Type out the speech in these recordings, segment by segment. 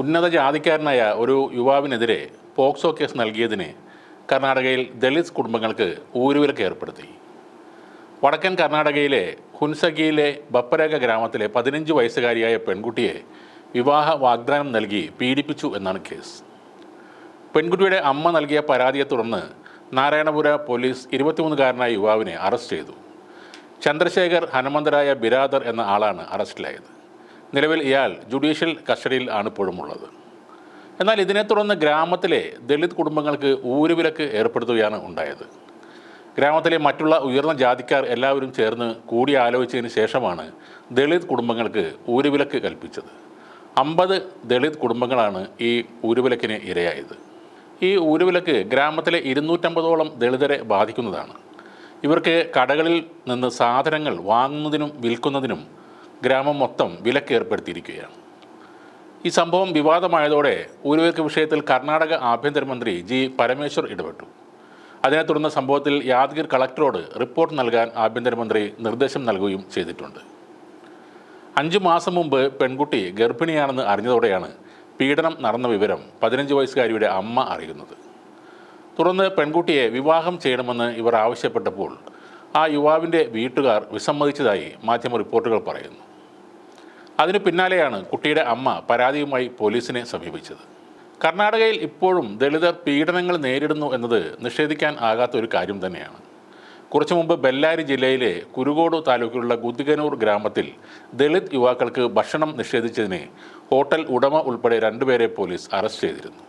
ഉന്നത ജാതിക്കാരനായ ഒരു യുവാവിനെതിരെ POCSO case നൽകിയതിന് കർണാടകയിൽ ദളിത് കുടുംബങ്ങൾക്ക് ഊരുവിലക്ക് ഏർപ്പെടുത്തി. വടക്കൻ കർണാടകയിലെ ഹുൻസഗിയിലെ ബപ്പരക ഗ്രാമത്തിലെ പതിനഞ്ച് വയസ്സുകാരിയായ പെൺകുട്ടിയെ വിവാഹ വാഗ്ദാനം നൽകി പീഡിപ്പിച്ചു എന്നാണ് കേസ്. പെൺകുട്ടിയുടെ അമ്മ നൽകിയ പരാതിയെ തുടർന്ന് നാരായണപുര പോലീസ് ഇരുപത്തിമൂന്നുകാരനായ യുവാവിനെ അറസ്റ്റ് ചെയ്തു. ചന്ദ്രശേഖർ ഹനുമന്തരായ ബിരാദർ എന്ന ആളാണ് അറസ്റ്റിലായത്. നിലവിൽ ഇയാൾ ജുഡീഷ്യൽ കസ്റ്റഡിയിൽ ആണ് ഇപ്പോഴും ഉള്ളത്. എന്നാൽ ഇതിനെ തുടർന്ന് ഗ്രാമത്തിലെ ദളിത് കുടുംബങ്ങൾക്ക് ഊരുവിലക്ക് ഏർപ്പെടുത്തുകയാണ് ഉണ്ടായത്. ഗ്രാമത്തിലെ മറ്റുള്ള ഉയർന്ന ജാതിക്കാർ എല്ലാവരും ചേർന്ന് കൂടി ആലോചിച്ചതിന് ശേഷമാണ് ദളിത് കുടുംബങ്ങൾക്ക് ഊരുവിലക്ക് കൽപ്പിച്ചത്. അമ്പത് ദളിത് കുടുംബങ്ങളാണ് ഈ ഊരുവിലക്കിന് ഇരയായത്. ഈ ഊരുവിലക്ക് ഗ്രാമത്തിലെ ഇരുന്നൂറ്റമ്പതോളം ദളിതരെ ബാധിക്കുന്നതാണ്. ഇവർക്ക് കടകളിൽ നിന്ന് സാധനങ്ങൾ വാങ്ങുന്നതിനും വിൽക്കുന്നതിനും ഗ്രാമം മൊത്തം വിലക്ക് ഏർപ്പെടുത്തിയിരിക്കുകയാണ് ഈ സംഭവം വിവാദമായതോടെ ഊരുവയ്ക്ക് വിഷയത്തിൽ കർണാടക ആഭ്യന്തരമന്ത്രി ജി പരമേശ്വർ ഇടപെട്ടു. അതിനെ തുടർന്ന് സംഭവത്തിൽ യാദ്ഗിർ കളക്ടറോട് റിപ്പോർട്ട് നൽകാൻ ആഭ്യന്തരമന്ത്രി നിർദ്ദേശം നൽകുകയും ചെയ്തിട്ടുണ്ട്. അഞ്ചു മാസം മുമ്പ് പെൺകുട്ടി ഗർഭിണിയാണെന്ന് അറിഞ്ഞതോടെയാണ് പീഡനം നടന്ന വിവരം പതിനഞ്ച് വയസ്സുകാരിയുടെ അമ്മ അറിയുന്നത്. തുടർന്ന് പെൺകുട്ടിയെ വിവാഹം ചെയ്യണമെന്ന് ഇവർ ആവശ്യപ്പെട്ടപ്പോൾ ആ യുവാവിന്റെ വീട്ടുകാർ വിസമ്മതിച്ചതായി മാധ്യമ റിപ്പോർട്ടുകൾ പറയുന്നു. അതിനു പിന്നാലെയാണ് കുട്ടിയുടെ അമ്മ പരാതിയുമായി പോലീസിനെ സമീപിച്ചത്. കർണാടകയിൽ ഇപ്പോഴും ദളിതർ പീഡനങ്ങൾ നേരിടുന്നു എന്നത് നിഷേധിക്കാൻ ആകാത്ത ഒരു കാര്യം തന്നെയാണ്. കുറച്ചു മുമ്പ് ബെല്ലാരി ജില്ലയിലെ കുരുകോട് താലൂക്കിലുള്ള ഗുദികനൂർ ഗ്രാമത്തിൽ ദളിത് യുവാക്കൾക്ക് ഭക്ഷണം നിഷേധിച്ചതിനെ ഹോട്ടൽ ഉടമ ഉൾപ്പെടെ രണ്ടുപേരെ പോലീസ് അറസ്റ്റ് ചെയ്തിരുന്നു.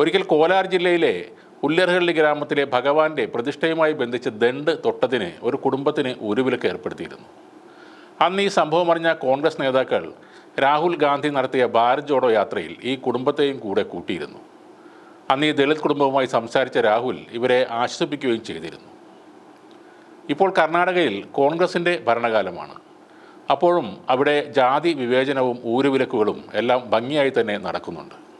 ഒരിക്കൽ കോലാർ ജില്ലയിലെ ഉല്ലർഹള്ളി ഗ്രാമത്തിലെ ഭഗവാന്റെ പ്രതിഷ്ഠയുമായി ബന്ധിച്ച് ദണ്ട് തൊട്ടതിന് ഒരു കുടുംബത്തിന് ഉരുവിലക്ക് ഏർപ്പെടുത്തിയിരുന്നു. അന്ന് ഈ സംഭവം അറിഞ്ഞ കോൺഗ്രസ് നേതാക്കൾ രാഹുൽ ഗാന്ധി നടത്തിയ ഭാരത് ജോഡോ യാത്രയിൽ ഈ കുടുംബത്തെയും കൂടെ കൂട്ടിയിരുന്നു. അന്ന് ഈ ദളിത് കുടുംബവുമായി സംസാരിച്ച രാഹുൽ ഇവരെ ആശ്വസിപ്പിക്കുകയും ചെയ്തിരുന്നു. ഇപ്പോൾ കർണാടകയിൽ കോൺഗ്രസിന്റെ ഭരണകാലമാണ്. അപ്പോഴും അവിടെ ജാതി വിവേചനവും ഊരുവിലക്കുകളും എല്ലാം ഭംഗിയായി തന്നെ നടക്കുന്നുണ്ട്.